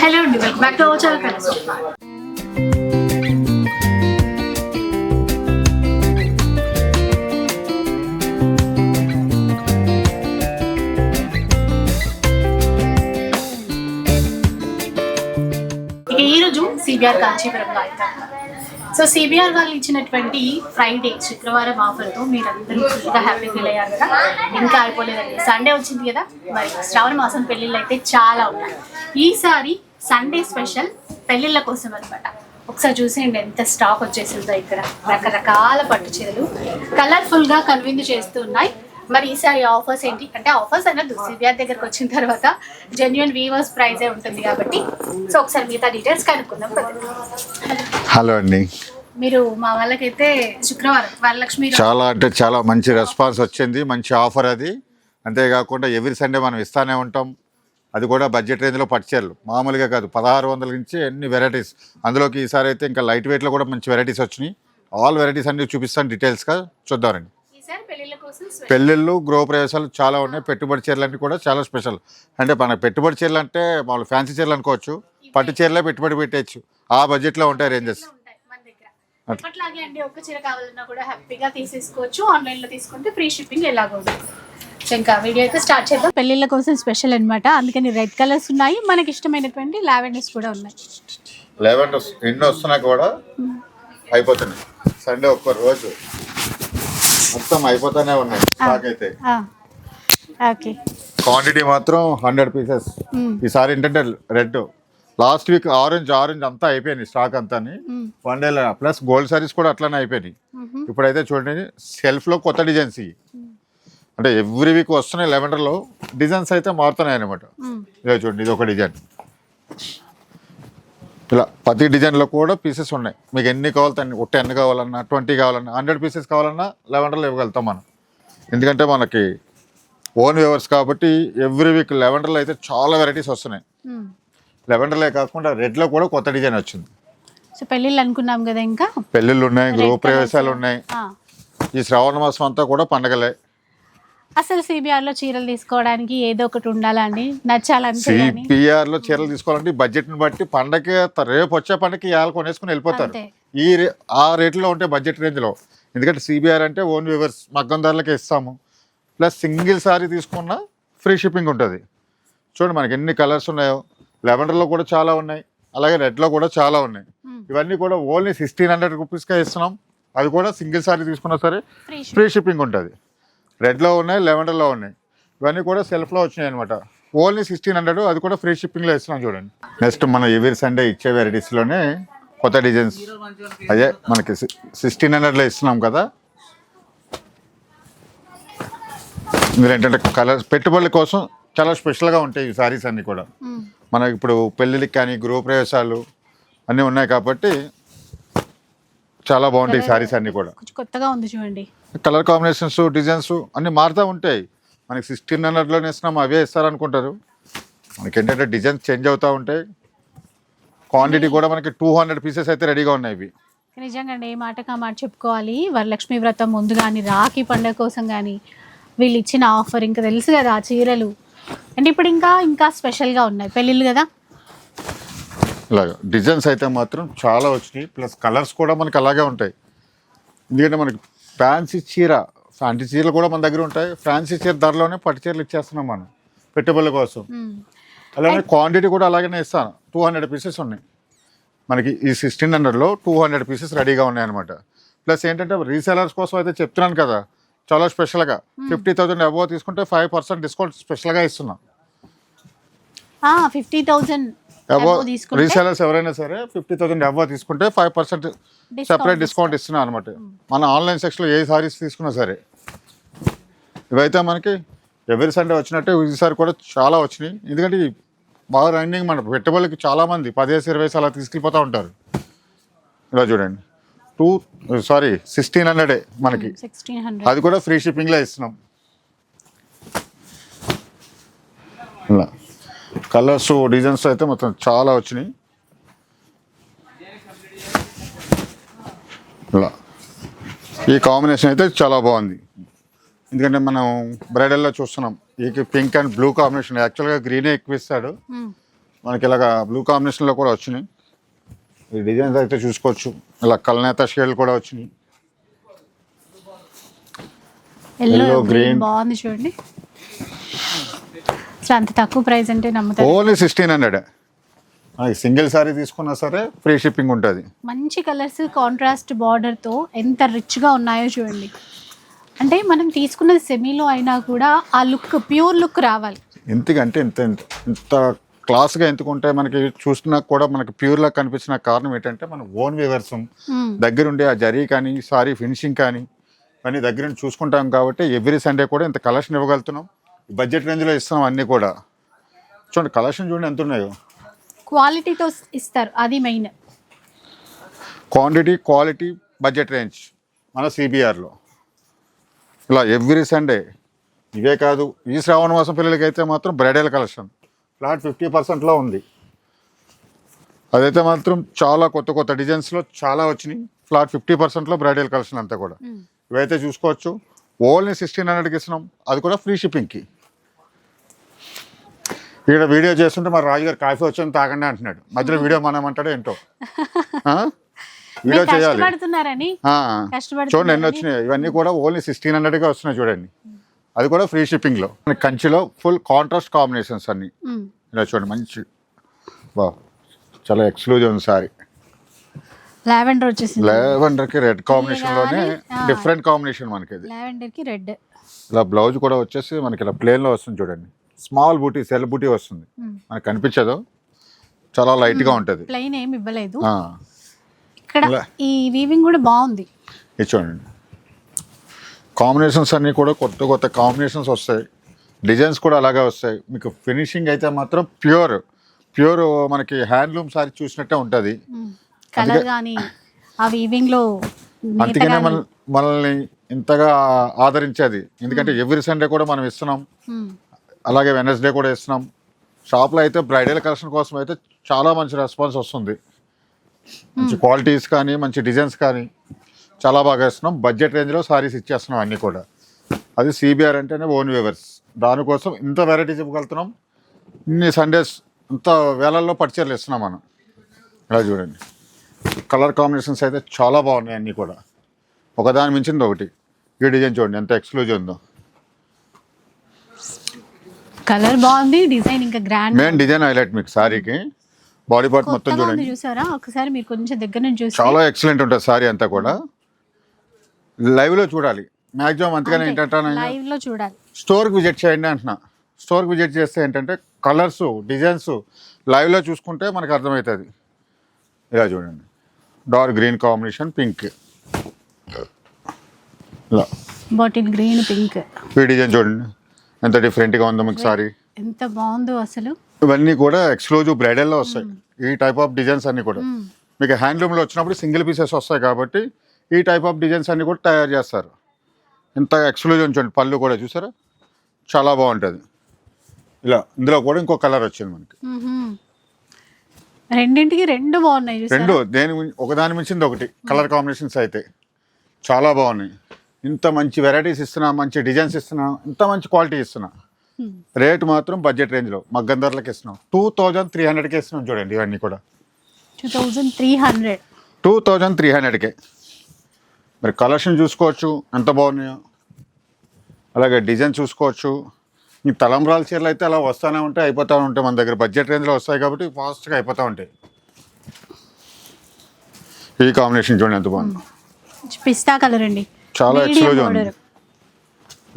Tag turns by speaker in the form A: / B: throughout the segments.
A: Hello అండి welcome back to our channel friends ఇక ఈరోజు సిబిఆర్ కాంచీపురంలో అయితే సో సిబిఆర్ వాళ్ళు ఇచ్చినటువంటి ఫ్రైడే శుక్రవారం ఆఫర్తో మీరందరూ ఫుల్గా హ్యాపీ ఫీల్ అయ్యారు కదా? ఇంకా అయిపోలేదండి సండే వచ్చింది కదా? మరి శ్రావణ మాసం పెళ్ళిళ్ళు అయితే చాలా ఉన్నాయి ఈసారి సండే స్పెషల్ పెళ్ళిళ్ళ కోసం అనమాట ఒకసారి చూసేయండి ఎంత స్టాక్ వచ్చేసిందో ఇక్కడ. రకరకాల పట్టు చీరలు. కలర్ఫుల్గా కన్విందు చేస్తూ ఉన్నాయి. మరి ఈసారి ఆఫర్స్ ఏంటి? అంటే ఆఫర్స్ అన్నది సిబిఆర్ దగ్గరకు వచ్చిన తర్వాత జెన్యున్ వీవర్స్ ప్రైజే ఉంటుంది కాబట్టి. సో ఒకసారి మిగతా డీటెయిల్స్ కనుక్కుందాం.
B: హలో అండి.
A: మీరు మా వాళ్ళకైతే శుక్రవారం వరలక్ష్మి
B: చాలా అంటే చాలా మంచి రెస్పాన్స్ వచ్చింది. మంచి ఆఫర్ అది. అంతేకాకుండా ఎవ్రీ సండే మనం ఇస్తానే ఉంటాం. అది కూడా బడ్జెట్ రేంజ్లో పట్టుచీరలు. మామూలుగా కాదు. పదహారు వందల నుంచి ఎన్ని వెరైటీస్ అందులోకి ఈసారి అయితే ఇంకా లైట్ వెయిట్లో కూడా మంచి వెరైటీస్ వచ్చినాయి. ఆల్ వెరైటీస్ అన్ని చూపిస్తాను డీటెయిల్స్గా చూద్దామండి. పెళ్ళిళ్ళు గృహప్రవేశాలు చాలా ఉన్నాయి. పెట్టుబడి చీరలు అన్నీ కూడా చాలా స్పెషల్ అంటే మన పెట్టుబడి చీరలు అంటే మామూలు ఫ్యాన్సీ చీరలు అనుకోవచ్చు. పట్టు చీరలే పెట్టుబడి పెట్టేయచ్చు. ఆ బడ్జెట్లో ఉంటాయి రేంజెస్
A: ఎప్పట్లాగే అండి ఒక్క చీర కావాలన్నా కూడా హ్యాపీగా తీసేసుకోవచ్చు. ఆన్లైన్లో తీసుకుంటే ఫ్రీ షిప్పింగ్ ఎలాగో ఇంకా వీడియో అయితే స్టార్ట్ చేద్దాం. పెళ్ళిళ్ళ కోసం స్పెషల్ అన్నమాట. అందుకని రెడ్ కలర్స్ ఉన్నాయి. మనకి ఇష్టమైనటువంటి లావెండర్స్ కూడా ఉన్నాయి.
B: లెవెండర్స్ ఎన్ని వస్తున్నా కూడా అయిపోతున్నాయి. సండే ఒక్క రోజు మొత్తం అయిపోతానే ఉన్నాయి స్టాక్ అయితే.
A: ఓకే.
B: క్వాంటిటీ మాత్రం హండ్రెడ్ పీసెస్ ఈసారి ఏంటంటే red. Last week orange orange అంతా అయిపోయింది స్టాక్ అంతా one day plus gold saris కూడా అట్లానే అయిపోయినాయి. ఇప్పుడైతే చూడండి సెల్ఫ్లో కొత్త డిజైన్స్ ఇవి. అంటే ఎవ్రీ వీక్ వస్తున్నాయి లెవెండర్లో డిజైన్స్ అయితే మారుతున్నాయి అనమాట ఇదే చూడండి ఇది ఒక డిజైన్ ఇలా ప్రతి డిజైన్లో కూడా పీసెస్ ఉన్నాయి. మీకు ఎన్ని కావాలి ఒక టెన్ కావాలన్నా ట్వంటీ కావాలన్నా హండ్రెడ్ పీసెస్ కావాలన్నా లెవెండర్లో ఇవ్వగలుగుతాం మనం. ఎందుకంటే మనకి ఓన్ వ్యూవర్స్ కాబట్టి ఎవ్రీ వీక్ లెవెండర్లో అయితే చాలా వెరైటీస్ వస్తున్నాయి. లెవెండర్లే కాకుండా రెడ్లో కూడా కొత్త డిజైన్ వచ్చింది.
A: సో పెళ్ళిళ్ళు అనుకున్నాం కదా ఇంకా?
B: పెళ్ళిళ్ళు ఉన్నాయి గృహ ప్రవేశాలు ఉన్నాయి. ఈ శ్రావణ మాసం అంతా కూడా పండగలే.
A: అసలు సిబిఆర్లో చీరలు తీసుకోవడానికి ఏదో ఒకటి ఉండాలండి. నచ్చాలంటే కానీ
B: సిపిఆర్లో చీరలు తీసుకోవాలంటే బడ్జెట్ని బట్టి పండగ రేపు వచ్చే పండగకి ఇవాళ కొనేసుకుని వెళ్ళిపోతారు.
A: అంతే.
B: ఈ రే- ఆ రేట్లో ఉంటే బడ్జెట్ రేంజ్లో ఎందుకంటే సిబిఆర్ అంటే ఓన్ వ్యూవర్స్ మగ్గం ధరలకే ఇస్తాము. ప్లస్ సింగిల్ సారీ తీసుకున్న ఫ్రీ షిప్పింగ్ ఉంటుంది. చూడండి మనకి ఎన్ని కలర్స్ ఉన్నాయో. లెవెండర్లో కూడా చాలా ఉన్నాయి. అలాగే రెడ్లో కూడా చాలా ఉన్నాయి. ఇవన్నీ కూడా ఓన్లీ సిక్స్టీన్ హండ్రెడ్ రూపీస్కే ఇస్తున్నాం. అది కూడా సింగిల్ సారీ తీసుకున్నా సరే
A: ఫ్రీ
B: షిప్పింగ్ ఉంటుంది. రెడ్లో ఉన్నాయి లెవెండర్లో ఉన్నాయి. ఇవన్నీ కూడా సెల్ఫ్లో వచ్చినాయి అనమాట ఓన్లీ సిక్స్టీన్ హండ్రెడ్ అది కూడా ఫ్రీ షిప్పింగ్లో ఇస్తున్నాం చూడండి. నెక్స్ట్ మన ఎవరి సండే ఇచ్చే వెరైటీస్లోనే కొత్త డిజైన్స్ అదే మనకి సిక్స్టీన్ హండ్రెడ్లో ఇస్తున్నాం కదా. ఇందులో ఏంటంటే కలర్స్ పెట్టుబడుల కోసం చాలా స్పెషల్గా ఉంటాయి ఈ సారీస్ అన్నీ కూడా. మనకి ఇప్పుడు పెళ్ళిళ్ళకి కానీ గృహప్రవేశాలు అన్నీ ఉన్నాయి కాబట్టి చాలా బాగుంటాయి ఈ సారీస్ అన్నీ కూడా.
A: కొంచెం కొత్తగా ఉంది చూడండి.
B: కలర్ కాంబినేషన్స్ డిజైన్స్ అన్నీ మారుతూ ఉంటాయి. మనకి సిక్స్టీన్ హండ్రెడ్లోనే ఇస్తున్నాం అవే ఇస్తారనుకుంటారు మనకి ఏంటంటే డిజైన్స్ చేంజ్ అవుతూ ఉంటాయి. క్వాంటిటీ కూడా మనకి టూ హండ్రెడ్ పీసెస్ అయితే రెడీగా ఉన్నాయి ఇవి.
A: నిజంగా అండి ఏ మాటకు ఆ మాట చెప్పుకోవాలి. వరలక్ష్మి వ్రతం ముందు కానీ రాఖీ పండుగ కోసం కానీ వీళ్ళు ఇచ్చిన ఆఫర్ ఇంకా తెలుసు కదా ఆ చీరలు. అంటే ఇప్పుడు ఇంకా ఇంకా స్పెషల్గా ఉన్నాయి. పెళ్ళిళ్ళు కదా?
B: ఇలాగ డిజైన్స్ అయితే మాత్రం చాలా వచ్చినాయి. ప్లస్ కలర్స్ కూడా మనకి అలాగే ఉంటాయి. ఎందుకంటే మనకి ఫ్యాన్సీ చీర ఫ్యాన్సీ చీరలు కూడా మన దగ్గర ఉంటాయి. ఫ్యాన్సీ చీర ధరలోనే పట్టు చీరలు ఇచ్చేస్తున్నాం మనం పెట్టుబడుల కోసం. అలానే క్వాంటిటీ కూడా అలాగనే ఇస్తాను. టూ హండ్రెడ్ పీసెస్ ఉన్నాయి. మనకి ఈ సిక్స్టీన్ హండ్రెడ్లో టూ హండ్రెడ్ పీసెస్ రెడీగా ఉన్నాయి అనమాట ప్లస్ ఏంటంటే రీసెలర్స్ కోసం అయితే చెప్తున్నాను కదా చాలా స్పెషల్గా. ఫిఫ్టీ థౌసండ్ అబోవ్ తీసుకుంటే ఫైవ్ పర్సెంట్ డిస్కౌంట్ స్పెషల్గా ఇస్తున్నాం.
A: ఫిఫ్టీ తీసుకుంటే
B: రీసెలర్స్ ఎవరైనా సరే ఫిఫ్టీ థౌసండ్ అబోవ్ తీసుకుంటే ఫైవ్ పర్సెంట్ సెపరేట్ డిస్కౌంట్ ఇస్తున్నాం అనమాట మన ఆన్లైన్ సెక్షన్లో ఏ సారీస్ తీసుకున్నా సరే. ఇవైతే మనకి ఎవరి సండే వచ్చినట్టే ఈసారి కూడా చాలా వచ్చినాయి. ఎందుకంటే బాగా రన్నింగ్ మన పెట్టుబడులకి చాలా మంది పదిహేసి ఇరవై అలా తీసుకెళ్ళిపోతూ ఉంటారు. ఇలా చూడండి. టూ సారీ సిక్స్టీన్ హండ్రెడే మనకి. అది కూడా ఫ్రీ షిప్పింగ్లో ఇస్తున్నాం. ఇలా. కలర్స్ డిజైన్స్ అయితే మొత్తం చాలా వచ్చినాయి. ఇలా. ఈ కాంబినేషన్ అయితే చాలా బాగుంది. ఎందుకంటే మనం బ్రైడల్లో చూస్తున్నాం. ఈ పింక్ అండ్ బ్లూ కాంబినేషన్ యాక్చువల్గా గ్రీనే ఎక్కువ ఇస్తాడు. మనకి ఇలాగ బ్లూ కాంబినేషన్లో కూడా వచ్చినాయి. ఈ డిజైన్స్ అయితే చూసుకోవచ్చు. ఇలా కలనేత షేడ్లు కూడా వచ్చినాయి.
A: Yellow green. బాగుంది చూడండి. అసలు అంత తక్కువ ప్రైస్ అంటే నమ్ముతారు.
B: Only sixteen hundred single sari తీసుకున్నా సరే ఫ్రీ షిప్పింగ్ ఉంటుంది.
A: మంచి కలర్స్ కాంట్రాస్ట్ బార్డర్తో ఎంత రిచ్గా ఉన్నాయో చూడండి. అంటే మనం తీసుకున్నది సెమీలో అయినా కూడా ఆ లుక్ ప్యూర్ లుక్ రావాలి.
B: ఎందుకంటే ఇంత ఇంత- ఇంత క్లాస్గా ఎందుకుంటే మనకి? చూసినా కూడా మనకి ప్యూర్లా కనిపించిన కారణం ఏంటంటే మన ఓన్ వివర్స్. దగ్గరుండే ఆ జరీ కానీ సారీ ఫినిషింగ్ కానీ అన్ని దగ్గర నుండి చూసుకుంటాం కాబట్టి ఎవ్రీ సండే కూడా ఇంత కలెక్షన్ ఇవ్వగలుగుతున్నాం. బడ్జెట్ రేంజ్లో ఇస్తున్నాం అన్నీ కూడా. చూడండి కలెక్షన్ చూడండి ఎంత ఉన్నాయో
A: క్వాలిటీతో ఇస్తారు అది main.
B: Quantity quality budget range మన సిబిఆర్లో. ఇలా ఎవ్రీ సండే ఇవే కాదు ఈ శ్రావణ మాసం పిల్లలకి అయితే మాత్రం బ్రైడల్ కలెక్షన్. ఫ్లాట్ ఫిఫ్టీ పర్సెంట్లో ఉంది. అదైతే మాత్రం చాలా కొత్త కొత్త డిజైన్స్లో చాలా వచ్చినాయి. ఫ్లాట్ ఫిఫ్టీ పర్సెంట్లో బ్రైడల్ కలెక్షన్ అంతా కూడా. ఇవైతే చూసుకోవచ్చు. ఓన్లీ సిక్స్టీన్ హండ్రెడ్కి ఇస్తున్నాం. అది కూడా ఫ్రీ షిప్పింగ్కి. ఇక్కడ వీడియో చేస్తుంటే మరి రాజు గారు కాఫీ వచ్చి తాగండి అంటున్నాడు. మధ్యలో వీడియో మనమంటాడో ఏంటో? వీడియో చేయాలి. చూడండి ఎన్ని వచ్చినాయి. ఇవన్నీ కూడా ఓన్లీ సిక్స్టీన్ హండ్రెడ్గా వస్తున్నాయి చూడండి. అది కూడా ఫ్రీ షిప్పింగ్లో కంచిలో ఫుల్ కాంట్రాస్ట్ కాంబినేషన్స్ అన్ని. ఇలా చూడండి మంచి. బా చాలా ఎక్స్క్లూజివ్ ఉంది సారీ.
A: లావెండర్ వచ్చేసింది.
B: లెవెండర్కి రెడ్ కాంబినేషన్లోనే
A: ఆ.
B: డిఫరెంట్ కాంబినేషన్ మనకి ఇది
A: లావెండర్కి రెడ్
B: ఇలా బ్లౌజ్ కూడా వచ్చేసి మనకి ఇలా ప్లేన్లో వస్తుంది చూడండి. స్మాల్ బూటీ సెల్ బూటీ వస్తుంది. మనకు కనిపించదు. చాలా లైట్గా ఉంటుంది.
A: ప్లెయిన్ ఏమి ఇవ్వలేదు. ఇక్కడ. ఈ వీవింగ్ కూడా బాగుంది.
B: ఇది చూడండి. కాంబినేషన్స్ అన్నీ కూడా కొత్త కొత్త కాంబినేషన్స్ వస్తాయి. డిజైన్స్ కూడా అలాగే వస్తాయి. మీకు ఫినిషింగ్ అయితే మాత్రం ప్యూర్ ప్యూర్ మనకి హ్యాండ్లూమ్ సారీ చూసినట్టే ఉంటుంది.
A: కలర్ కానీ ఆ వీవింగ్లో నేత
B: అందుకనే. మన మనల్ని ఇంతగా ఆదరించేది. ఎందుకంటే ఎవ్రీ సండే కూడా మనం ఇస్తున్నాం. అలాగే వెనస్డే కూడా ఇస్తున్నాం షాప్లో అయితే బ్రైడల్ కలెక్షన్ కోసం అయితే చాలా మంచి రెస్పాన్స్ వస్తుంది. మంచి క్వాలిటీస్ కానీ మంచి డిజైన్స్ కానీ చాలా బాగా ఇస్తున్నాం బడ్జెట్ రేంజ్లో సారీస్ ఇచ్చేస్తున్నాం అన్నీ కూడా. అది సిబిఆర్ అంటేనే ఓన్ వేవర్స్ దానికోసం ఇంత వెరైటీస్ ఇవ్వగలుగుతున్నాం. ఇన్ని సండేస్ ఇంత వేలల్లో పర్చేర్లు ఇస్తున్నాం మనం. ఇలా చూడండి. కలర్ కాంబినేషన్స్ అయితే చాలా బాగున్నాయి అన్నీ కూడా. ఒకదాని మించింది ఒకటి. ఈ డిజైన్ చూడండి ఎంత ఎక్స్క్లూజివ్ ఉందో.
A: కలర్ బాగుంది డిజైన్ ఇంకా గ్రాండ్.
B: మెయిన్ డిజైన్ హైలైట్ మీకు సారీకి. బాడీ పార్ట్ మొత్తం చూడండి.
A: చూసారా? ఒకసారి మీరు కొంచెం దగ్గర నుంచి చూసి
B: చాలా ఎక్సలెంట్ ఉంటుంది సారీ అంతా కూడా. లైవ్లో చూడాలి. మాక్సిమం అంతగానే ఏంటంటే
A: లైవ్లో చూడాలి.
B: స్టోర్కి విజిట్ చేయండి అంటున్నా. స్టోర్కి విజిట్ చేస్తే ఏంటంటే కలర్స్ డిజైన్స్ లైవ్లో చూసుకుంటే మనకు అర్థమవుతుంది. ఇలా చూడండి. డార్క్ గ్రీన్ కాంబినేషన్ పింక్ ఇలా.
A: బాటిల్ గ్రీన్ పింక్
B: ఈ డిజైన్ చూడండి. ఎంత డిఫరెంట్గా ఉందో మీకు సారీ
A: ఎంత బాగుందో అసలు.
B: ఇవన్నీ కూడా ఎక్స్క్లూజివ్ బ్రైడల్లో వస్తాయి. ఈ టైప్ ఆఫ్ డిజైన్స్ అన్ని కూడా.
A: మ్మ్.
B: మీకు హ్యాండ్లూమ్లో వచ్చినప్పుడు సింగిల్ పీసెస్ వస్తాయి కాబట్టి ఈ టైప్ ఆఫ్ డిజైన్స్ అన్ని కూడా తయారు చేస్తారు. ఇంత ఎక్స్క్లూజివ్ చూడండి పళ్ళు కూడా చూసారా? చాలా బాగుంటుంది. ఇలా ఇందులో కూడా ఇంకో కలర్ వచ్చింది మనకి.
A: రెండింటికి రెండు బాగున్నాయి
B: రెండు దేని ఒకదాని మించింది ఒకటి. కలర్ కాంబినేషన్స్ అయితే. చాలా బాగున్నాయి. ఇంత మంచి వెరైటీస్ ఇస్తున్నా మంచి డిజైన్స్ ఇస్తున్నా ఇంత మంచి క్వాలిటీ ఇస్తున్నా. రేట్ మాత్రం బడ్జెట్ రేంజ్లో మగ్గం ధరలకి ఇస్తున్నాం. టూ థౌజండ్ త్రీ హండ్రెడ్కి ఇస్తున్నాం చూడండి ఇవన్నీ కూడా.
A: Two thousand three hundred.
B: Two thousand three హండ్రెడ్కే. మరి కలెక్షన్ చూసుకోవచ్చు ఎంత బాగున్నాయో. అలాగే డిజైన్ చూసుకోవచ్చు. ఈ తలంబ్రాల చీరలు అయితే అలా వస్తూనే ఉంటాయి అయిపోతూ ఉంటాయి మన దగ్గర. బడ్జెట్ రేంజ్లో వస్తాయి కాబట్టి ఫాస్ట్గా అయిపోతూ ఉంటాయి. ఈ కాంబినేషన్ చూడండి ఎంత బాగుంది.
A: పిస్తా కలర్ అండి.
B: చాలా ఎక్స్క్లూజివ్ ఉంది.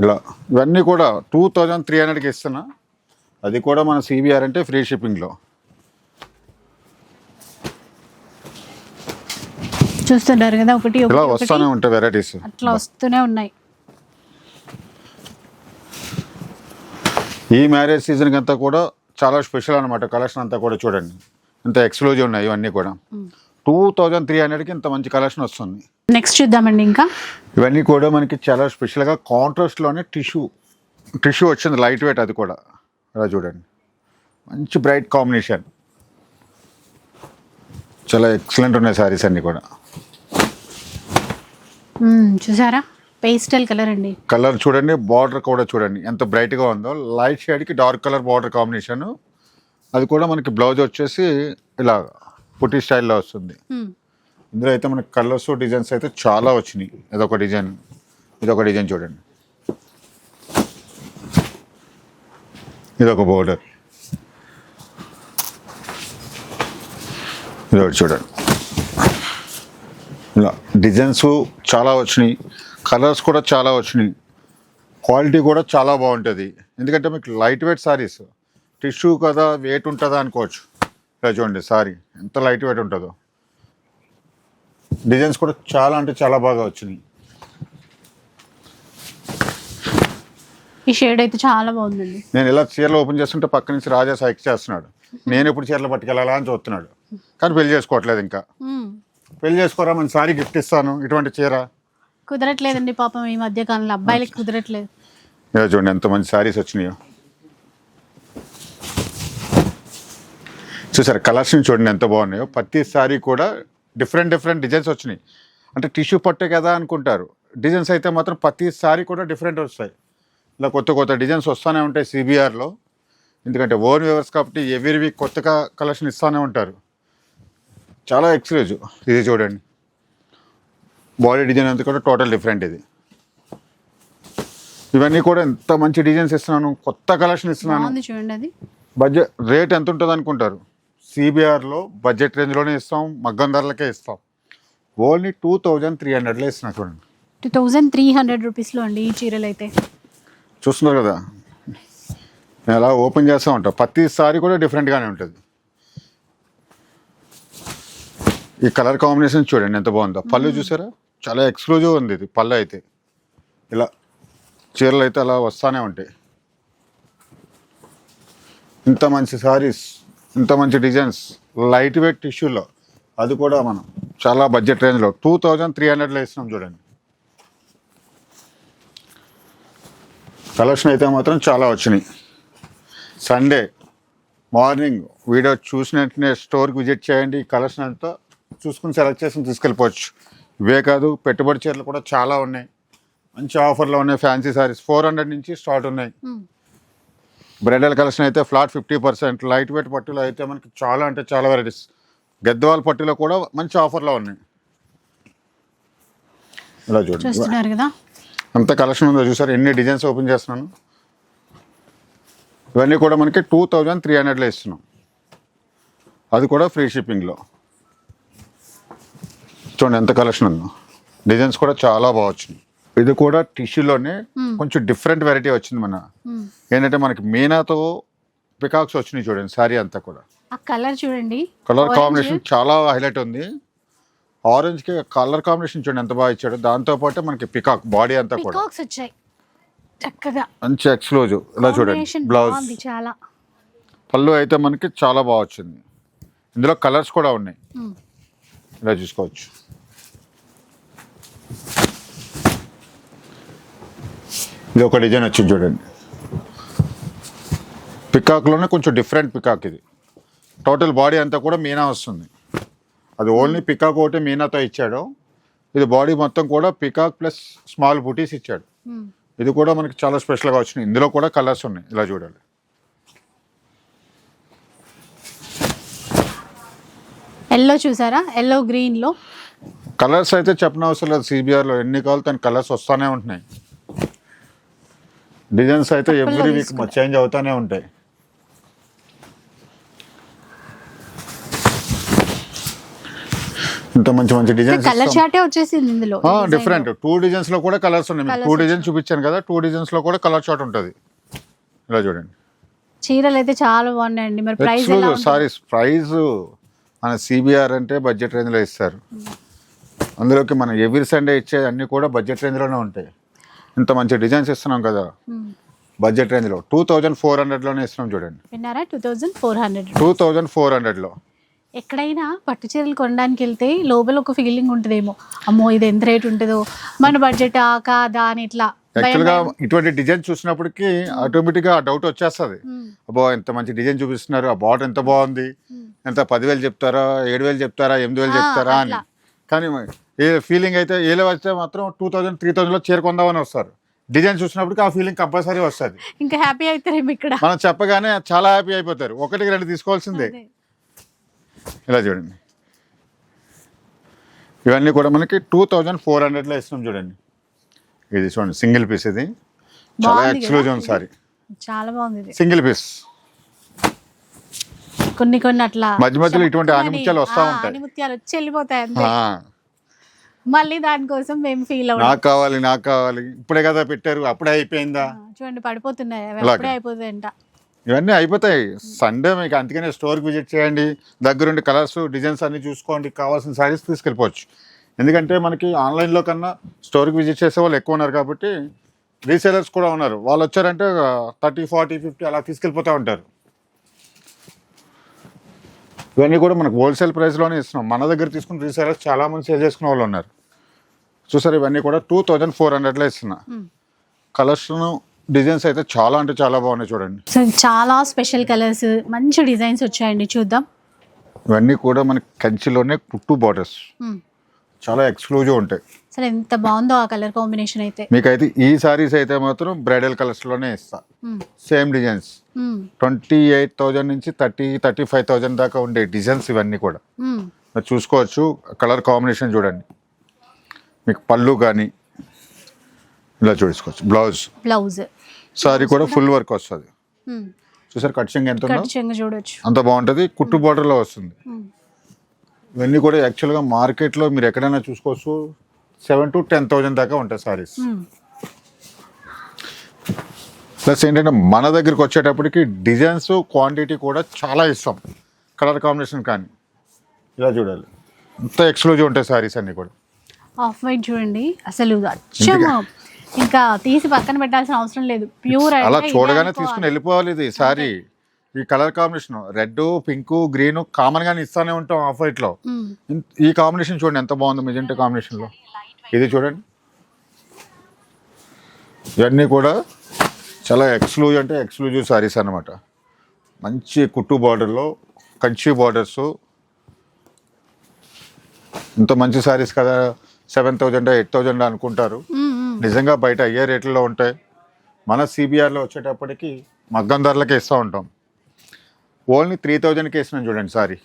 B: ఇలా ఇవన్నీ కూడా టూ థౌజండ్ త్రీ హండ్రెడ్కి ఇస్తున్నా. అది కూడా మన సిబిఆర్ అంటే ఫ్రీ షిప్పింగ్లో
A: చూస్తున్నారు కదా ఒకటి
B: ఇలా వస్తూనే ఉంటాయి వెరైటీస్
A: అట్లా వస్తూనే ఉన్నాయి.
B: ఈ మ్యారేజ్ సీజన్కి అంతా కూడా చాలా స్పెషల్ అనమాట కలెక్షన్ అంతా కూడా చూడండి. ఇంత ఎక్స్క్లూజివ్ ఉన్నాయి ఇవన్నీ కూడా. టూ థౌజండ్ త్రీ హండ్రెడ్కి ఇంత మంచి కలెక్షన్ వస్తుంది.
A: నెక్స్ట్ చూద్దామండి ఇంకా.
B: ఇవన్నీ కూడా మనకి చాలా స్పెషల్గా కాంట్రాస్ట్లోనే టిష్యూ టిష్యూ వచ్చింది లైట్ వెయిట్ అది కూడా. అలా చూడండి. మంచి బ్రైట్ కాంబినేషన్ చాలా ఎక్సలెంట్ ఉన్నాయి సారీస్ అన్నీ కూడా.
A: చూసారా? పేస్టల్ కలర్ అండి.
B: కలర్ చూడండి బార్డర్ కూడా చూడండి. ఎంత బ్రైట్గా ఉందో. లైట్ షేడ్కి డార్క్ కలర్ బార్డర్ కాంబినేషన్ అది కూడా మనకి బ్లౌజ్ వచ్చేసి ఇలా పుట్టి స్టైల్లో వస్తుంది. ఇందులో అయితే మనకి కలర్స్ డిజైన్స్ అయితే చాలా వచ్చినాయి. ఇదొక డిజైన్ ఇదొక డిజైన్ చూడండి. ఇదొక బోర్డర్ ఇదొకటి చూడండి. ఇలా డిజైన్స్ చాలా వచ్చినాయి. కలర్స్ కూడా చాలా వచ్చినాయి. క్వాలిటీ కూడా చాలా బాగుంటుంది. ఎందుకంటే మీకు లైట్ వెయిట్ సారీస్ టిష్యూ కదా వెయిట్ ఉంటుందా అనుకోవచ్చు. ఇలా చూడండి సారీ ఎంత లైట్ వెయిట్ ఉంటుందో. డిజైన్స్ కూడా చాలా అంటే చాలా బాగా వచ్చినాయి.
A: ఈ షేడ్ అయితే చాలా బాగుందండి.
B: నేను ఇలా చీరలు ఓపెన్ చేస్తుంటే పక్క నుంచి రాజా సైక్ చేస్తున్నాడు. నేను ఎప్పుడు చీరలు పట్టుకెళ్ళాలా అని చూస్తున్నాడు. కానీ పెళ్ళి చేసుకోవట్లేదు ఇంకా. పెళ్ళి చేసుకోరా మన సారీ గిఫ్ట్ ఇస్తాను ఇటువంటి చీర.
A: కుదరట్లేదండి పాపం ఈ మధ్య కాలంలో. అబ్బాయిలకి కుదరట్లేదు.
B: చూడండి ఎంత మంచి సారీస్ వచ్చినాయో. చూసారు కలర్స్ చూడండి ఎంత బాగున్నాయో. ప్రతి సారీ కూడా డిఫరెంట్ డిఫరెంట్ డిజైన్స్ వచ్చినాయి. అంటే టిష్యూ పట్టే కదా అనుకుంటారు. డిజైన్స్ అయితే మాత్రం ప్రతి సారీ కూడా డిఫరెంట్ వస్తాయి. ఇలా కొత్త కొత్త డిజైన్స్ వస్తూనే ఉంటాయి సిబిఆర్లో ఎందుకంటే ఓన్ వ్యూవర్స్ కాబట్టి ఎవ్రీ వీక్ కొత్తగా కలెక్షన్ ఇస్తూనే ఉంటారు. చాలా ఎక్స్క్లూజివ్. ఇది చూడండి. బాడీ డిజైన్ అంతా కూడా టోటల్ డిఫరెంట్ ఇది. ఇవన్నీ కూడా ఎంత మంచి డిజైన్స్ ఇస్తున్నాను కొత్త కలెక్షన్ ఇస్తున్నాను. బడ్జెట్ రేట్ ఎంత ఉంటుంది అనుకుంటారు సిబిఆర్లో బడ్జెట్ రేంజ్లోనే ఇస్తాం మగ్గం ధరలకే ఇస్తాం. ఓన్లీ టూ థౌజండ్ త్రీ హండ్రెడ్లో ఇస్తున్నా చూడండి.
A: టూ థౌజండ్ త్రీ హండ్రెడ్ రూపీస్లో అండి ఈ చీరలు అయితే
B: చూస్తున్నారు కదా? నేను అలా ఓపెన్ చేస్తూ ఉంటా. ప్రతి సారీ కూడా డిఫరెంట్గానే ఉంటుంది. ఈ కలర్ కాంబినేషన్ చూడండి ఎంత బాగుందో. పళ్ళు చూసారా? చాలా ఎక్స్క్లూజివ్ ఉంది ఇది పళ్ళు అయితే. ఇలా చీరలు అయితే అలా వస్తానే ఉంటాయి. ఇంత మంచి సారీస్. ఇంత మంచి డిజైన్స్ లైట్ వెయిట్ టిష్యూలో అది కూడా మనం చాలా బడ్జెట్ రేంజ్లో టూ థౌజండ్ త్రీ హండ్రెడ్లో ఇస్తున్నాం చూడండి. కలెక్షన్ అయితే మాత్రం చాలా వచ్చినాయి. సండే మార్నింగ్ వీడియో చూసిన వెంటనే స్టోర్కి విజిట్ చేయండి. కలెక్షన్ అంతా చూసుకుని సెలెక్ట్ చేసుకుని తీసుకెళ్ళిపోవచ్చు. ఇవే కాదు పెట్టుబడి చీరలు కూడా చాలా ఉన్నాయి. మంచి ఆఫర్లో ఉన్నాయి ఫ్యాన్సీ సారీస్. ఫోర్ హండ్రెడ్ నుంచి స్టార్ట్ ఉన్నాయి. బ్రైడల్ కలెక్షన్ అయితే flat fifty percent light weight పట్టులో అయితే మనకి చాలా అంటే చాలా వెరైటీస్. గద్వాల్ పట్టులో కూడా మంచి ఆఫర్లో ఉన్నాయి. ఇలా చూడండి.
A: కదా.
B: అంత కలెక్షన్ ఉందో చూసారు? ఎన్ని డిజైన్స్ ఓపెన్ చేస్తున్నాను. ఇవన్నీ కూడా మనకి టూ థౌజండ్ త్రీ హండ్రెడ్లో ఇస్తున్నాం. అది కూడా ఫ్రీ షిప్పింగ్లో. చూడండి ఎంత కలెక్షన్ ఉందో. డిజైన్స్ కూడా చాలా బాగా వచ్చినాయి. ఇది కూడా టిష్యూలోనే కొంచెం డిఫరెంట్ వెరైటీ వచ్చింది మన. ఏంటంటే మనకి మీనాతో పికాక్స్ వచ్చినాయి చూడండి శారీ అంతా కూడా.
A: కలర్ చూడండి.
B: కలర్. కాంబినేషన్ చాలా హైలైట్ ఉంది. ఆరెంజ్కి కలర్ కాంబినేషన్ చూడండి ఎంత బాగా ఇచ్చాడు. దాంతోపాటు మనకి పికాక్ బాడీ అంతా కూడా.
A: వచ్చాయి. చక్కగా.
B: మంచి ఎక్స్క్లూజివ్. ఇలా చూడండి బ్లౌజ్.
A: చాలా.
B: పళ్ళు అయితే మనకి చాలా బాగా వచ్చింది. ఇందులో కలర్స్ కూడా ఉన్నాయి. ఇలా చూసుకోవచ్చు. ఇది ఒక డిజైన్ వచ్చింది చూడండి. పికాక్లోనే కొంచెం డిఫరెంట్ పికాక్ ఇది. టోటల్ బాడీ అంతా కూడా మీనా వస్తుంది. అది ఓన్లీ పికాక్ ఒకటి మీనాతో ఇచ్చాడు. ఇది బాడీ మొత్తం కూడా పికాక్ ప్లస్ స్మాల్ బుటీస్ ఇచ్చాడు.
A: ఉమ్.
B: ఇది కూడా మనకి చాలా స్పెషల్గా వచ్చినాయి. ఇందులో కూడా కలర్స్ ఉన్నాయి. ఇలా చూడాలి.
A: ఎల్లో చూసారా? ఎల్లో గ్రీన్లో?
B: కలర్స్ అయితే చెప్పనవసరం లేదు. సిబిఆర్లో ఎన్ని కావాలి తన కలర్స్ వస్తూనే ఉంటున్నాయి. డిజైన్స్ అయితే ఎవ్రీ వీక్. చేంజ్ అవుతానే ఉంటాయి. ఇంత మంచి మంచి డిజైన్స్
A: కలర్ చాటే వచ్చేసింది ఇందులో
B: డిఫరెంట్. టూ డిజైన్స్లో కూడా కలర్స్ ఉన్నాయి.
A: Colours
B: టూ డిజైన్స్ చూపించాను కదా టూ డిజైన్స్లో కూడా కలర్ షాట్ ఉంటుంది. ఇలా చూడండి.
A: చీరలు అయితే చాలా బాగున్నాయండి. మరి ప్రైస్?
B: సారీస్ ప్రైస్ మన సిబిఆర్ అంటే బడ్జెట్ రేంజ్లో ఇస్తారు. అందులోకి మనం ఎవ్రీ సండే ఇచ్చే అన్ని కూడా బడ్జెట్ రేంజ్లోనే ఉంటాయి. ఇంత మంచి డిజైన్స్ ఇస్తున్నాం కదా. బడ్జెట్ రేంజ్లో టూ థౌజండ్ ఫోర్ హండ్రెడ్లోనే ఇస్తున్నాం చూడండి.
A: విన్నారా? Two thousand four hundred.
B: Two thousand four హండ్రెడ్లో
A: ఎక్కడైనా పట్టు చీరలు కొనడానికి వెళ్తే లోపల ఒక ఫీలింగ్ ఉంటుందేమో. అమ్మో ఇది ఎంత రేట్ ఉంటుందో. మన బడ్జెట్ కాదా అని ఇట్లా
B: యాక్చువల్గా. ఇటువంటి డిజైన్ చూసినప్పటికీ ఆటోమేటిక్గా ఆ డౌట్ వచ్చేస్తుంది. అబ్బో ఎంత మంచి డిజైన్ చూపిస్తున్నారు ఆ బాట్ ఎంత బాగుంది? ఎంత పదివేలు చెప్తారా? ఏడు వేలు చెప్తారా? ఎనిమిది వేలు
A: ఆ,
B: చెప్తారా అని. కానీ ఏ ఫీలింగ్ అయితే ఏలో వస్తే మాత్రం టూ థౌజండ్ త్రీ థౌజండ్లో చేరుకుందామని వస్తారు. డిజైన్ చూసినప్పటికి ఆ ఫీలింగ్ కంపల్సరీ వస్తుంది.
A: ఇంకా హ్యాపీ అవుతారేమో ఇక్కడ.
B: మనం చెప్పగానే చాలా హ్యాపీ అయిపోతారు. ఒకటికి రెండు తీసుకోవాల్సిందే. ఇలా చూడండి. ఇవన్నీ కూడా మనకి టూ థౌజండ్ ఫోర్ హండ్రెడ్లో ఇస్తున్నాం చూడండి. ఇది చూడండి సింగిల్ పీస్ ఇది. చాలా ఎక్స్క్లూజివ్? సారీ.
A: చాలా బాగుంది
B: సింగిల్ పీస్
A: కొన్ని కొన్ని అట్లా
B: మధ్య మధ్యలో ఇటువంటి ఆనిముత్యాలు వస్తా ఉంటాయి.
A: ఆనిముత్యాలు వచ్చి వెళ్ళిపోతాయి అంతే మళ్ళీ దానికోసం మేము ఫీల్ అవ్వడం.
B: నాకు కావాలి నాకు కావాలి. ఇప్పుడే కదా పెట్టారు అప్పుడే అయిపోయిందా?
A: చూడండి పడిపోతున్నాయి. అప్పుడే అయిపోతాయంట.
B: ఇవన్నీ అయిపోతాయి. సండే మీకు అందుకనే స్టోర్కి విజిట్ చేయండి. దగ్గరుండి కలర్స్ డిజైన్స్ అన్ని చూసుకోండి. కావాల్సిన సారీస్ తీసుకెళ్ళిపోవచ్చు. ఎందుకంటే మనకి ఆన్లైన్లో కన్నా స్టోర్కి విజిట్ చేసే వాళ్ళు ఎక్కువ ఉన్నారు కాబట్టి రీసేలర్స్ కూడా ఉన్నారు. వాళ్ళు వచ్చారంటే థర్టీ ఫార్టీ ఫిఫ్టీ అలా తీసుకెళ్ళిపోతూ ఉంటారు. ఇవన్నీ కూడా మనకు హోల్సేల్ ప్రైస్లోనే ఇస్తున్నాం. మన దగ్గర తీసుకున్న రీసేలర్స్ చాలా మంది సేల్ చేసుకునే వాళ్ళు ఉన్నారు. చూసారు ఇవన్నీ కూడా టూ థౌజండ్ ఫోర్ హండ్రెడ్లో ఇస్తున్నా.
A: మ్మ్.
B: కలర్స్ డిజైన్స్ అయితే చాలా అంటే చాలా బాగున్నాయి చూడండి.
A: సో చాలా స్పెషల్ కలర్స్ మంచి డిజైన్స్ వచ్చాయండి చూద్దాం.
B: ఇవన్నీ కూడా మనకి కంచిలోనే కుట్టు బార్డర్స్
A: మ్మ్.
B: చాలా ఎక్స్క్లూజివ్ ఉంటాయి.
A: అసలు ఎంత బాగుందో ఆ కలర్ కాంబినేషన్ అయితే.
B: మీకైతే ఈ సారీస్ అయితే మాత్రం బ్రైడల్ కలర్స్లోనే ఇస్తా. సేమ్ డిజైన్స్
A: మ్మ్.
B: ట్వంటీ ఎయిట్ థౌజండ్ నుంచి థర్టీ థర్టీ ఫైవ్ థౌజండ్ దాకా ఉండే డిజైన్స్ ఇవన్నీ కూడా.
A: మ్మ్.
B: మీరు చూసుకోవచ్చు కలర్ కాంబినేషన్ చూడండి. మీకు పళ్ళు కానీ ఇలా చూసుకోవచ్చు. బ్లౌజ్.
A: బ్లౌజ్.
B: సారీ కూడా ఫుల్ వర్క్ వస్తుంది. చూసారు కట్చింగ్ ఎంత ఉందో?
A: కట్ చెంగ చూడొచ్చు.
B: అంత బాగుంటుంది. కుట్టు బార్డర్లో వస్తుంది. ఇవన్నీ కూడా యాక్చువల్గా మార్కెట్లో మీరు ఎక్కడైనా చూసుకోవచ్చు. సెవెన్ టు టెన్ థౌజండ్ దాకా ఉంటాయి సారీస్. ప్లస్ ఏంటంటే మన దగ్గరికి వచ్చేటప్పటికి డిజైన్స్ క్వాంటిటీ కూడా చాలా ఇస్తాం కలర్ కాంబినేషన్ కానీ ఇలా చూడాలి. అంత ఎక్స్క్లూజివ్ ఉంటాయి సారీస్ అన్నీ కూడా.
A: ఆఫ్ వైట్ చూడండి. అసలు అచ్చం ఇంకా తీసి పక్కన పెట్టాల్సిన అవసరం లేదు. ప్యూర్
B: అలా చూడగానే తీసుకుని వెళ్ళిపోవాలి ఇది సారీ ఈ colour combination red pink green common గానే ఇస్తానే ఉంటాం ఆఫ్ వైట్లో. ఈ కాంబినేషన్ చూడండి ఎంత బాగుంది మెజెంటా కాంబినేషన్లో. ఇది చూడండి. ఇవన్నీ కూడా చాలా ఎక్స్క్లూజివ్ అంటే ఎక్స్క్లూజివ్ సారీస్ అన్నమాట. మంచి కుట్టు బార్డర్లో కంచి బార్డర్స్. ఇంత మంచి సారీస్ కదా సెవెన్ థౌజండ్ ఎయిట్ థౌజండ్ అనుకుంటారు. నిజంగా బయట అయ్యే రేట్లలో ఉంటాయి. మన సిబిఆర్లో వచ్చేటప్పటికి మగ్గం ధరలకే ఇస్తూ ఉంటాం. ఓన్లీ త్రీ థౌజండ్కి ఇస్తున్నాం చూడండి sari.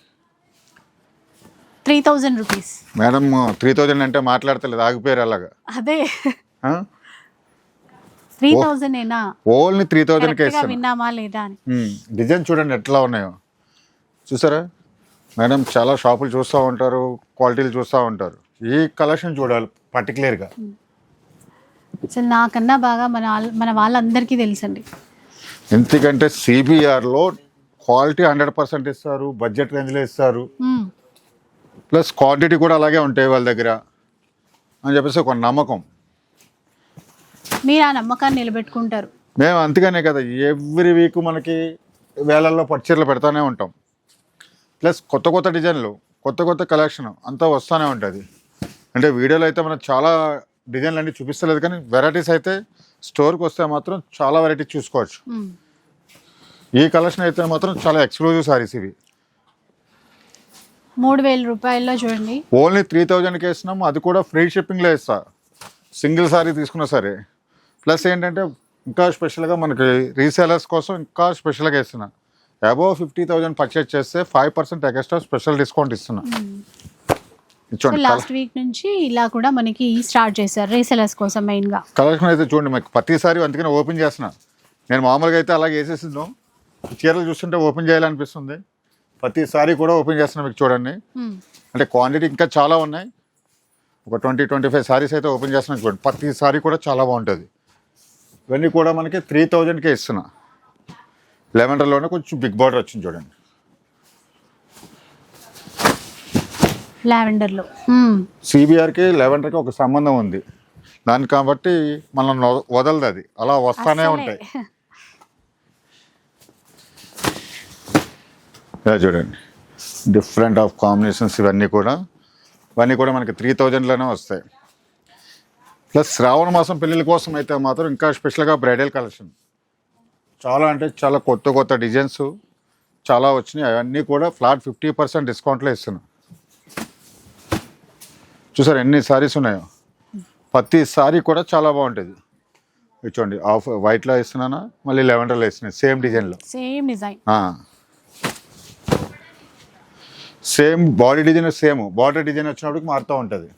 A: Three thousand rupees
B: madam three thousand అంటే మాట్లాడతలేదు ఆగిపోయారు అలాగా.
A: అదే. త్రీ థౌజండ్ ఏనా
B: ఓన్లీ త్రీ
A: కరెక్ట్గా
B: ఇస్తాను.
A: విన్నామా లేదా అని.
B: డిజైన్ చూడండి ఎట్లా ఉన్నాయో. చూసారా? మేడం చాలా షాపులు చూస్తూ ఉంటారు క్వాలిటీలు చూస్తూ ఉంటారు. ఈ కలెక్షన్ చూడాలి పర్టికులర్గా
A: అసలు నాకన్నా బాగా మన మన వాళ్ళందరికీ తెలుసండి.
B: ఎందుకంటే సిబిఆర్లో క్వాలిటీ హండ్రెడ్ పర్సెంట్ ఇస్తారు బడ్జెట్ రేంజ్లో ఇస్తారు. ప్లస్ క్వాంటిటీ కూడా అలాగే ఉంటాయి వాళ్ళ దగ్గర. అని చెప్పేసి ఒక నమ్మకం.
A: మీరు ఆ నమ్మకాన్ని నిలబెట్టుకుంటారు.
B: మేము అందుకనే కదా ఎవ్రీ వీక్ మనకి వేలల్లో పట్టుచీరలు పెడతానే ఉంటాం. ప్లస్ కొత్త కొత్త డిజైన్లు కొత్త కొత్త కలెక్షన్ అంతా వస్తూనే ఉంటుంది. అంటే వీడియోలో అయితే మనం చాలా డిజైన్లు అన్నీ చూపిస్తలేదు కానీ వెరైటీస్ అయితే స్టోర్కి వస్తే మాత్రం చాలా వెరైటీస్ చూసుకోవచ్చు. ఈ కలెక్షన్ అయితే మాత్రం చాలా ఎక్స్క్లూజివ్ సారీస్ ఇవి.
A: మూడు వేల రూపాయల్లో చూడండి.
B: ఓన్లీ త్రీ థౌజండ్కి వేసినాం అది కూడా ఫ్రీ షిప్పింగ్లో ఇస్తా. సింగిల్ సారీ తీసుకున్నా సరే. ప్లస్ ఏంటంటే ఇంకా స్పెషల్గా మనకి రీసేలర్స్ కోసం ఇంకా స్పెషల్గా ఇస్తున్నా అబోవ్ ఫిఫ్టీ థౌజండ్ పర్చేస్ చేస్తే five percent extra special discount ఇస్తున్నా.
A: లాస్ట్ వీక్ నుంచి ఇలా కూడా మనకి స్టార్ట్ చేశారు రీసెలర్స్ కోసం మెయిన్గా
B: కలెక్షన్ అయితే చూడండి మీకు ప్రతిసారి అందుకనే ఓపెన్ చేస్తున్నా. నేను మామూలుగా అయితే అలాగే వేసేసిందాం చీరలు చూస్తుంటే ఓపెన్ చేయాలనిపిస్తుంది. ప్రతిసారి కూడా ఓపెన్ చేస్తున్నా మీకు చూడండి. అంటే క్వాంటిటీ ఇంకా చాలా ఉన్నాయి. ఒక ట్వంటీ ట్వంటీ ఫైవ్ సారీస్ అయితే ఓపెన్ చేస్తున్నాను చూడండి. ప్రతి సారీ కూడా చాలా బాగుంటుంది. ఇవన్నీ కూడా మనకి త్రీ థౌజండ్కే ఇస్తున్నా. లెవెండర్లోనే కొంచెం బిగ్ బార్డర్ వచ్చింది చూడండి.
A: లావెండర్లో. మ్మ్.
B: సిబిఆర్కి లెవెండర్కి ఒక సంబంధం ఉంది. దానికి కాబట్టి మనం వదలదు అది. అలా వస్తానే. ఉంటాయి. చూడండి. డిఫరెంట్ ఆఫ్ కాంబినేషన్స్ ఇవన్నీ కూడా. ఇవన్నీ కూడా మనకి త్రీ థౌజండ్లోనే వస్తాయి. ప్లస్ శ్రావణ మాసం పెళ్ళిళ్ళ కోసం అయితే మాత్రం ఇంకా స్పెషల్గా బ్రైడల్ కలెక్షన్. చాలా అంటే చాలా కొత్త కొత్త డిజైన్స్ చాలా వచ్చినాయి. అవన్నీ కూడా ఫ్లాట్ ఫిఫ్టీ పర్సెంట్ డిస్కౌంట్లో ఇస్తున్నాం. చూసారు ఎన్ని సారీస్ ఉన్నాయో? ప్రతి సారీ కూడా చాలా బాగుంటుంది. చూడండి ఆఫ్ వైట్లో ఇస్తున్నాను? మళ్ళీ లెవెండర్లో ఇస్తున్నాను సేమ్ డిజైన్లో.
A: Same design.
B: Same body design same border design వచ్చినప్పటికి మారుతూ ఉంటుంది.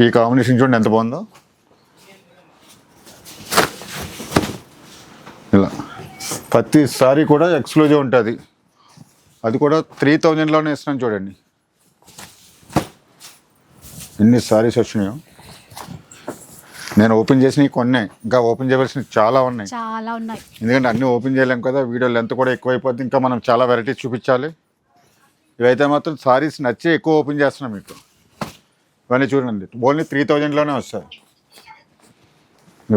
B: ఈ కాంబినేషన్ చూడండి ఎంత బాగుందో. ఇలా. ప్రతి సారీ కూడా ఎక్స్క్లూజివ్ ఉంటుంది. అది కూడా త్రీ థౌజండ్లోనే ఇస్తున్నాను చూడండి. ఎన్ని సారీస్ వచ్చినాయో. నేను ఓపెన్ చేసినవి కొన్నే. ఇంకా ఓపెన్ చేయవలసినవి చాలా ఉన్నాయి.
A: చాలా ఉన్నాయి.
B: ఎందుకంటే అన్నీ ఓపెన్ చేయలేం కదా వీడియో లెంత్ కూడా ఎక్కువైపోద్ది. ఇంకా మనం చాలా వెరైటీస్ చూపించాలి. ఇవైతే మాత్రం సారీస్ నచ్చి ఎక్కువ ఓపెన్ చేస్తున్నాం మీకు. ఇవన్నీ చూడండి. ఓన్లీ త్రీ థౌజండ్లోనే వస్తాయి.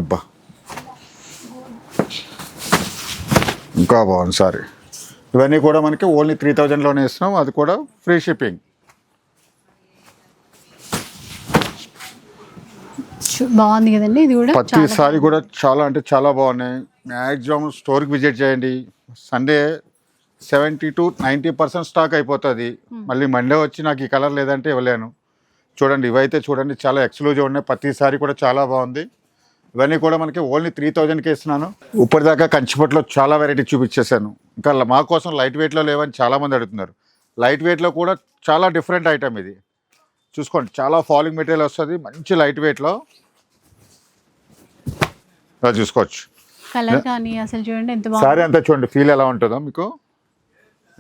B: అబ్బా. ఇంకా బాగుంది సారీ ఇవన్నీ కూడా మనకి ఓన్లీ త్రీ థౌజండ్లోనే ఇస్తున్నాం. అది కూడా ఫ్రీ షిప్పింగ్
A: బాగుంది కదండి ఇది కూడా
B: కూడా చాలా అంటే చాలా బాగున్నాయి. మ్యాక్సిమం స్టోర్కి విజిట్ చేయండి. Sunday seventy to ninety percent stock అయిపోతుంది. మళ్ళీ మండే వచ్చి నాకు ఈ కలర్ లేదంటే ఇవ్వలేను. చూడండి ఇవైతే చూడండి చాలా ఎక్స్క్లూజివ్ ఉన్నాయి. ప్రతి సారీ కూడా చాలా బాగుంది. ఇవన్నీ కూడా మనకి ఓన్లీ త్రీ థౌజండ్కి ఇస్తున్నాను. ఇప్పటిదాకా కంచిపట్లో చాలా వెరైటీ చూపించేశాను. ఇంకా మా కోసం లైట్ వెయిట్లో లేవని చాలామంది అడుగుతున్నారు. లైట్ వెయిట్లో కూడా చాలా డిఫరెంట్ ఐటమ్ ఇది. చూసుకోండి చాలా ఫాలింగ్ మెటీరియల్ వస్తుంది. మంచి లైట్ వెయిట్లో ఇలా చూసుకోవచ్చు.
A: కలర్ కానీ అసలు చూడండి ఎంత
B: సారీ అంతా చూడండి ఫీల్ ఎలా ఉంటుందో మీకు.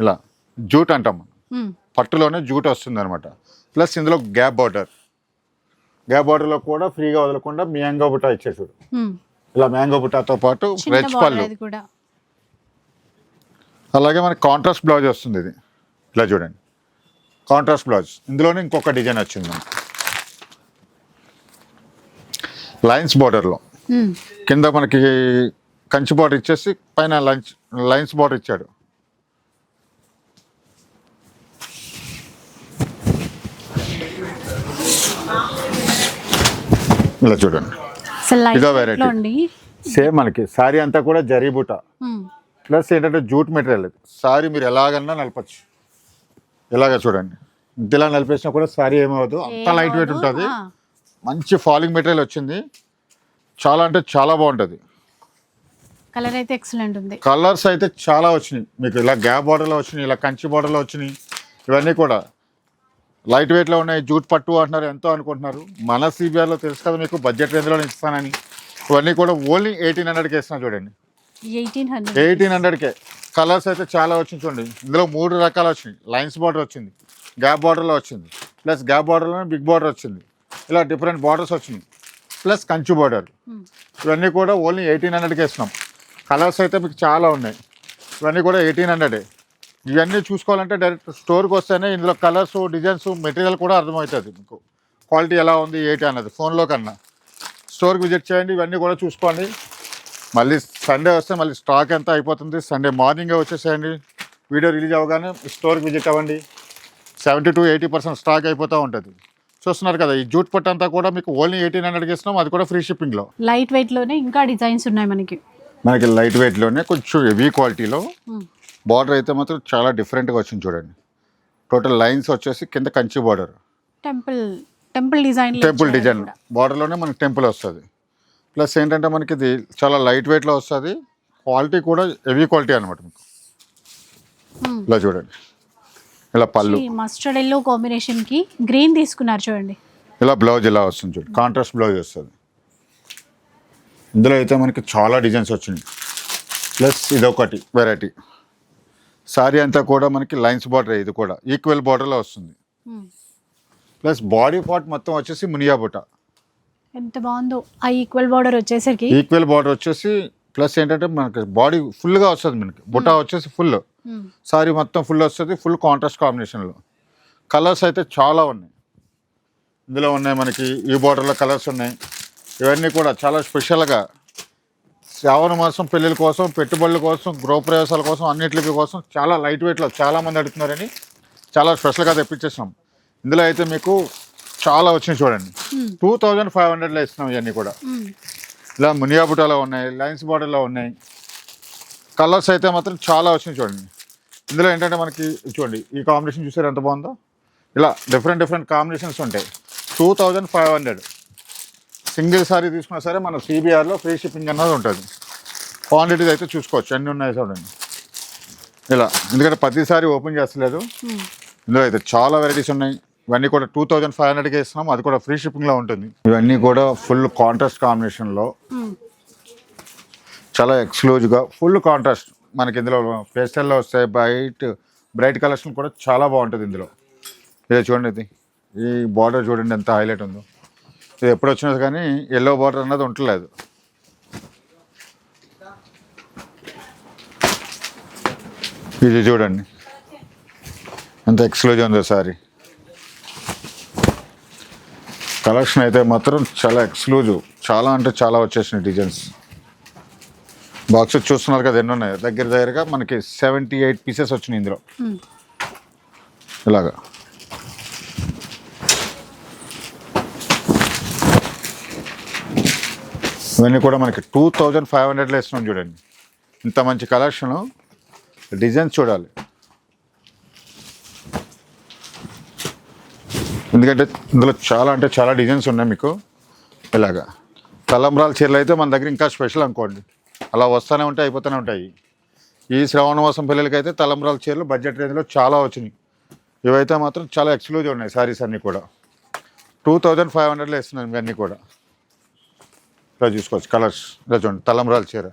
B: ఇలా జూట్ అంటాం పట్టులోనే జూట్ వస్తుంది అనమాట ప్లస్ ఇందులో గ్యాప్ బార్డర్. గ్యాప్ బార్డర్లో కూడా ఫ్రీగా వదలకుండా మ్యాంగో చూడు
A: ఉమ్.
B: ఇలా మ్యాంగో బుట్టాతో పాటు రెచ్ పళ్ళు. అలాగే మనకి కాంట్రాస్ట్ బ్లౌజ్ వస్తుంది ఇది. ఇలా చూడండి. కాంట్రాస్ట్ బ్లౌజ్ ఇందులోనే ఇంకొక డిజైన్ వచ్చింది మనకి. లైన్స్ బార్డర్లో. కింద మనకి కంచి బార్డర్ ఇచ్చేసి పైన లంచ్ లైన్స్ బార్డర్ ఇచ్చాడు. ఇలా చూడండి. ఇదో
A: అండి.
B: సేమ్ మనకి. సారీ అంతా కూడా జరీ
A: ఉమ్,
B: ప్లస్ ఏంటంటే జూట్ మెటీరియల్ సారీ మీరు ఎలాగన్నా నలపచ్చు. ఇలాగ చూడండి. ఇంతలా నలిపేసినా కూడా సారీ ఏమవుతుంది అంత లైట్ వెయిట్ ఉంటుంది. మంచి ఫాలింగ్ మెటీరియల్ వచ్చింది. చాలా అంటే చాలా బాగుంటుంది.
A: కలర్ అయితే ఎక్సలెంట్ ఉంది.
B: కలర్స్ అయితే చాలా వచ్చినాయి. మీకు ఇలా గ్యాప్ బార్డర్లో వచ్చినాయి ఇలా కంచి బార్డర్లో వచ్చినాయి. ఇవన్నీ కూడా. లైట్ వెయిట్లో ఉన్నాయి జూట్ పట్టు అంటున్నారు ఎంతో అనుకుంటున్నారు. మన సిబిఆర్లో తెలుసు కదా మీకు బడ్జెట్ రేంజ్లో ఇస్తానని. ఇవన్నీ కూడా ఓన్లీ ఎయిటీన్ హండ్రెడ్కి ఇస్తున్నా చూడండి.
A: ఎయిటీన్ హండ్రెడ్
B: ఎయిటీన్ హండ్రెడ్కే. కలర్స్ అయితే చాలా వచ్చింది చూడండి. ఇందులో మూడు రకాలు వచ్చినాయి. లైన్స్ బార్డర్ వచ్చింది గ్యాప్ బార్డర్లో వచ్చింది ప్లస్ గ్యాప్ బార్డర్లోనే బిగ్ బార్డర్ వచ్చింది. ఇలా డిఫరెంట్ బార్డర్స్ వచ్చినాయి ప్లస్ కంచు బార్డర్. ఇవన్నీ కూడా ఓన్లీ ఎయిటీన్ హండ్రెడ్కి ఇస్తున్నాం. కలర్స్ అయితే మీకు చాలా ఉన్నాయి. ఇవన్నీ కూడా ఎయిటీన్ హండ్రెడే ఇవన్నీ చూసుకోవాలంటే డైరెక్ట్ స్టోర్కి వస్తేనే ఇందులో కలర్స్ డిజైన్స్ మెటీరియల్ కూడా అర్థమవుతుంది మీకు. క్వాలిటీ ఎలా ఉంది ఏంటి అన్నది ఫోన్లో కన్నా. స్టోర్కి విజిట్ చేయండి ఇవన్నీ కూడా చూసుకోండి. మళ్ళీ సండే వస్తే మళ్ళీ స్టాక్ ఎంత అయిపోతుంది సండే మార్నింగే వచ్చేసేయండి. వీడియో రిలీజ్ అవ్వగానే స్టోర్కి విజిట్ అవ్వండి. Seventy to eighty percent stock అయిపోతూ ఉంటుంది. చూస్తున్నారు కదా ఈ జూట్ పట్టు అంతా కూడా మీకు ఓన్లీ ఎయిటీన్ హండ్రెడ్కి ఇస్తున్నాం అది కూడా ఫ్రీ షిప్పింగ్లో
A: లైట్ వెయిట్లోనే ఇంకా డిజైన్స్ ఉన్నాయి మనకి.
B: మనకి లైట్ వెయిట్లోనే కొంచెం హెవీ క్వాలిటీలో బార్డర్ అయితే మాత్రం చాలా డిఫరెంట్గా వచ్చింది చూడండి. టోటల్ లైన్స్ వచ్చేసి కింద Kanchi border
A: temple temple design
B: temple design బార్డర్లోనే మనకి టెంపుల్ వస్తుంది. ప్లస్ ఏంటంటే మనకి ఇది చాలా లైట్ వెయిట్లో వస్తుంది. క్వాలిటీ కూడా హెవీ క్వాలిటీ అనమాట మీకు. ఇలా చూడండి. ఇలా పళ్ళు.
A: మస్టర్డ్ ఎల్లో కాంబినేషన్కి గ్రీన్ తీసుకున్నారు చూడండి.
B: ఇలా బ్లౌజ్ ఇలా వస్తుంది చూడండి కాంట్రాస్ట్ బ్లౌజ్ వస్తుంది. ఇందులో అయితే మనకి చాలా డిజైన్స్ వచ్చినాయి. ప్లస్ ఇదొకటి వెరైటీ సారీ అంతా కూడా మనకి లైన్స్ బార్డర్ ఇది కూడా. ఈక్వల్ బార్డర్లో వస్తుంది.
A: ఉమ్,
B: ప్లస్ బాడీ పార్ట్ మొత్తం వచ్చేసి మునియా బుట్ట
A: ఎంత బాగుందో. ఆ ఈక్వల్ బార్డర్ వచ్చేసరికి
B: ఈక్వల్ బార్డర్ వచ్చేసి ప్లస్ ఏంటంటే మనకి బాడీ ఫుల్గా వస్తుంది మనకి. బుట్ట వచ్చేసి ఫుల్.
A: ఉమ్,
B: సారీ మొత్తం ఫుల్ వస్తుంది. ఫుల్ కాంట్రాస్ట్ కాంబినేషన్లో. కలర్స్ అయితే చాలా ఉన్నాయి. ఇందులో ఉన్నాయి మనకి ఈ బార్డర్లో కలర్స్ ఉన్నాయి. ఇవన్నీ కూడా చాలా స్పెషల్గా శ్రావణ మాసం పెళ్ళిళ్ళ కోసం పెట్టుబడుల కోసం గృహప్రవేశాల కోసం అన్నింటి కోసం చాలా లైట్ వెయిట్లో చాలామంది అడుగుతున్నారని చాలా స్పెషల్గా తెప్పించేసాం ఇందులో అయితే మీకు చాలా వచ్చినాయి చూడండి. టూ థౌజండ్ ఫైవ్ హండ్రెడ్లో ఇస్తున్నాం ఇవన్నీ కూడా. ఇలా మునియా బుటాలో ఉన్నాయి లైన్స్ బార్డర్లో ఉన్నాయి. కలర్స్ అయితే మాత్రం చాలా వచ్చినాయి చూడండి. ఇందులో ఏంటంటే మనకి చూడండి ఈ కాంబినేషన్ చూసారు ఎంత బాగుందో? ఇలా డిఫరెంట్ డిఫరెంట్ కాంబినేషన్స్ ఉంటాయి. Two thousand five hundred single sari తీసుకున్నా సరే మన సిబిఆర్లో ఫ్రీ షిప్పింగ్ అన్నది ఉంటుంది. క్వాంటిటీస్ అయితే చూసుకోవచ్చు. అన్నీ ఉన్నాయి చూడండి. ఇలా. ఎందుకంటే ప్రతిసారి ఓపెన్ చేస్తలేదు. ఇందులో అయితే చాలా వెరైటీస్ ఉన్నాయి. ఇవన్నీ కూడా టూ థౌజండ్ ఫైవ్ హండ్రెడ్కి ఇస్తున్నాం. అది కూడా ఫ్రీ షిప్పింగ్లో ఉంటుంది. ఇవన్నీ కూడా ఫుల్ కాంట్రాస్ట్ కాంబినేషన్లో. చాలా ఎక్స్క్లూజివ్గా ఫుల్ కాంట్రాస్ట్ మనకి ఇందులో పేస్టల్లో వస్తాయి బ్రైట్ బ్రైట్ కలర్స్ కూడా చాలా బాగుంటుంది ఇందులో. ఇదే చూడండి ఇది. ఈ బార్డర్ చూడండి ఎంత హైలైట్ ఉందో. ఇది ఎప్పుడు వచ్చినా కానీ ఎల్లో బార్డర్ అన్నది ఉండలేదు. ఇది చూడండి. ఎంత ఎక్స్క్లూజివ్ ఉందో సారీ. కలెక్షన్ అయితే మాత్రం చాలా ఎక్స్క్లూజివ్ చాలా అంటే చాలా వచ్చేసినాయి డిజైన్స్ బాక్సెస్ చూస్తున్నారు కదా ఎన్ని ఉన్నాయి? దగ్గర దగ్గరగా మనకి సెవెంటీ ఎయిట్ పీసెస్ వచ్చినాయి ఇందులో. ఇలాగా. ఇవన్నీ కూడా మనకి టూ థౌజండ్ ఫైవ్ హండ్రెడ్లో ఇస్తున్నాం చూడండి. ఇంత మంచి కలెక్షన్ డిజైన్స్ చూడాలి. ఎందుకంటే ఇందులో చాలా అంటే చాలా డిజైన్స్ ఉన్నాయి మీకు. ఇలాగా. తలంబ్రాల చీరలు అయితే మన దగ్గర ఇంకా స్పెషల్ అనుకోండి. అలా వస్తూనే ఉంటాయి అయిపోతూనే ఉంటాయి. ఈ శ్రావణ మాసం పిల్లలకైతే తలంబ్రాల చీరలు బడ్జెట్ రేంజ్లో చాలా వచ్చినాయి. ఇవైతే మాత్రం చాలా ఎక్స్క్లూజివ్ ఉన్నాయి సారీస్ అన్నీ కూడా. టూ థౌజండ్ ఫైవ్ హండ్రెడ్లో ఇస్తున్నాను ఇవన్నీ కూడా. ఇలా చూసుకోవచ్చు కలర్స్ ఇలా చూడండి తలంబ్రాల చీర.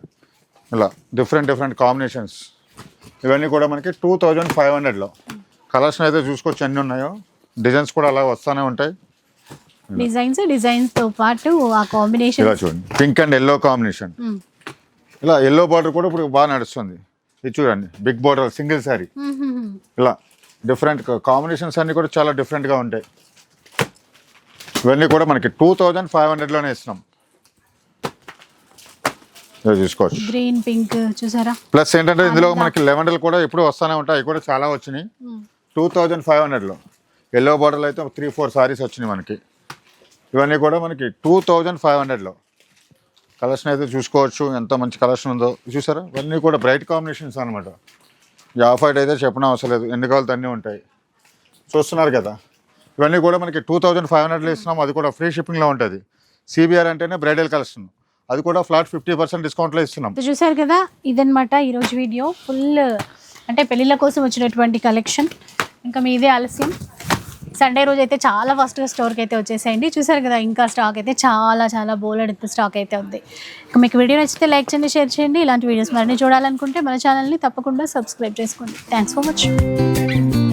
B: ఇలా డిఫరెంట్ డిఫరెంట్ కాంబినేషన్స్ ఇవన్నీ కూడా మనకి టూ థౌజండ్ ఫైవ్ హండ్రెడ్లో కలర్స్ అయితే చూసుకోవచ్చు ఎన్ని ఉన్నాయో. డిజైన్స్ కూడా అలా వస్తూనే ఉంటాయి.
A: డిజైన్స్ డిజైన్స్తో పాటు ఆ కాంబినేషన్
B: ఇలా చూడండి పింక్ అండ్ ఎల్లో కాంబినేషన్ ఇలా ఎల్లో బార్డర్ కూడా ఇప్పుడు బాగా నడుస్తుంది. ఇది చూడండి బిగ్ బార్డర్ సింగిల్ శారీ ఇలా డిఫరెంట్ కాంబినేషన్స్ అన్నీ కూడా చాలా డిఫరెంట్గా ఉంటాయి. ఇవన్నీ కూడా మనకి టూ థౌజండ్ ఫైవ్ హండ్రెడ్లోనే ఇస్తున్నాం. చూసుకోవచ్చు
A: గ్రీన్ పింక్ చూసారా?
B: ప్లస్ ఏంటంటే ఇందులో మనకి లెవెండర్లు కూడా ఎప్పుడు వస్తూనే ఉంటాయి. అవి కూడా చాలా వచ్చినాయి. టూ థౌజండ్ ఫైవ్ హండ్రెడ్లో ఎల్లో బార్డర్లో అయితే త్రీ ఫోర్ సారీస్ వచ్చినాయి మనకి. ఇవన్నీ కూడా మనకి టూ థౌజండ్ ఫైవ్ హండ్రెడ్లో కలెక్షన్ అయితే చూసుకోవచ్చు. ఎంత మంచి కలెక్షన్ ఉందో. చూసారా? ఇవన్నీ కూడా బ్రైట్ కాంబినేషన్స్ అనమాట వైట్ అయితే చెప్పిన అవసరం లేదు. ఎన్ని కావాలితే అన్నీ ఉంటాయి. చూస్తున్నారు కదా. ఇవన్నీ కూడా మనకి టూ థౌజండ్ ఫైవ్ హండ్రెడ్లో ఇస్తున్నాం. అది కూడా ఫ్రీ షిప్పింగ్లో ఉంటుంది. సిబిఆర్ అంటేనే బ్రైడల్ కలెక్షన్ అది కూడా ఫ్లాట్ ఫిఫ్టీ పర్సెంట్ డిస్కౌంట్లో ఇస్తున్నాం.
A: చూసారు కదా ఇదన్నమాట ఈరోజు వీడియో. ఫుల్ అంటే పెళ్ళిళ్ళ కోసం వచ్చినటువంటి కలెక్షన్. ఇంకా మీదే ఆలస్యం. సండే రోజు అయితే చాలా ఫస్ట్గా స్టోర్కి అయితే వచ్చేసేయండి. చూసారు కదా ఇంకా స్టాక్ అయితే చాలా చాలా బోలెడ్ స్టాక్ అయితే ఉంది. ఇంకా మీకు వీడియో నచ్చితే లైక్ చేయండి షేర్ చేయండి. ఇలాంటి వీడియోస్ మరిన్ని చూడాలనుకుంటే మన ఛానల్ని తప్పకుండా సబ్స్క్రైబ్ చేసుకోండి. Thanks for much